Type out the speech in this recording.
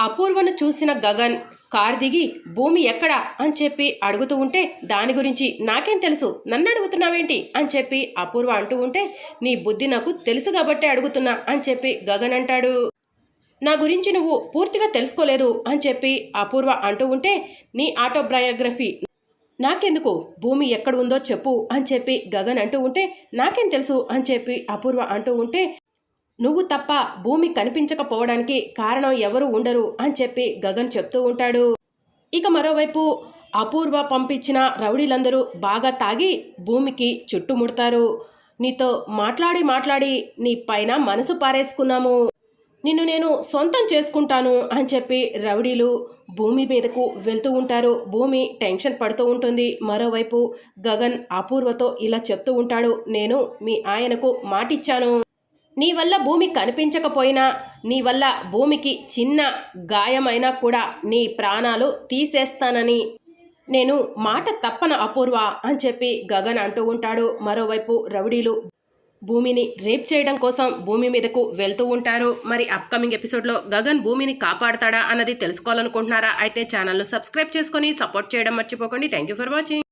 అపూర్వను చూసిన గగన్ కార్ దిగి భూమి ఎక్కడా? అని చెప్పి అడుగుతూ ఉంటే దాని గురించి నాకేం తెలుసు? నన్ను అడుగుతున్నావేంటి? అని చెప్పి అపూర్వ అంటూ ఉంటే నీ బుద్ధి నాకు తెలుసు కాబట్టి అడుగుతున్నా అని చెప్పి గగన్ అంటాడు. నా గురించి నువ్వు పూర్తిగా తెలుసుకోలేదు అని చెప్పి అపూర్వ అంటూ ఉంటే నీ ఆటోబయోగ్రఫీ నాకెందుకు? భూమి ఎక్కడ ఉందో చెప్పు అని చెప్పి గగన్ అంటూ ఉంటే నాకేం తెలుసు అని చెప్పి అపూర్వ అంటూ ఉంటే నువ్వు తప్ప భూమి కనిపించకపోవడానికి కారణం ఎవరు ఉండరు అని చెప్పి గగన్ చెప్తూ ఉంటాడు. ఇక మరోవైపు అపూర్వ పంపించిన రౌడీలందరూ బాగా తాగి భూమికి చుట్టుముడతారు. నీతో మాట్లాడి మాట్లాడి నీ పైన మనసు పారేసుకున్నాము. నిన్ను నేను సొంతం చేసుకుంటాను అని చెప్పి రౌడీలు భూమి మీదకు వెళ్తూ ఉంటారు. భూమి టెన్షన్ పడుతూ ఉంటుంది. మరోవైపు గగన్ అపూర్వతో ఇలా చెప్తూ ఉంటాడు. నేను మీ ఆయనకు మాటిచ్చాను. నీ వల్ల భూమి కనిపించకపోయినా నీ వల్ల భూమికి చిన్న గాయమైనా కూడా నీ ప్రాణాలు తీసేస్తానని. నేను మాట తప్పన అపూర్వ అని చెప్పి గగన్ అంటూ ఉంటాడు. మరోవైపు రౌడీలు భూమిని రేప్ చేయడం కోసం భూమి మీదకు వెళ్తూ ఉంటారు. మరి అప్కమింగ్ ఎపిసోడ్లో గగన్ భూమిని కాపాడతాడా అన్నది తెలుసుకోవాలనుకుంటున్నారా? అయితే ఛానల్ను సబ్స్క్రైబ్ చేసుకొని సపోర్ట్ చేయడం మర్చిపోకండి. Thank you for watching.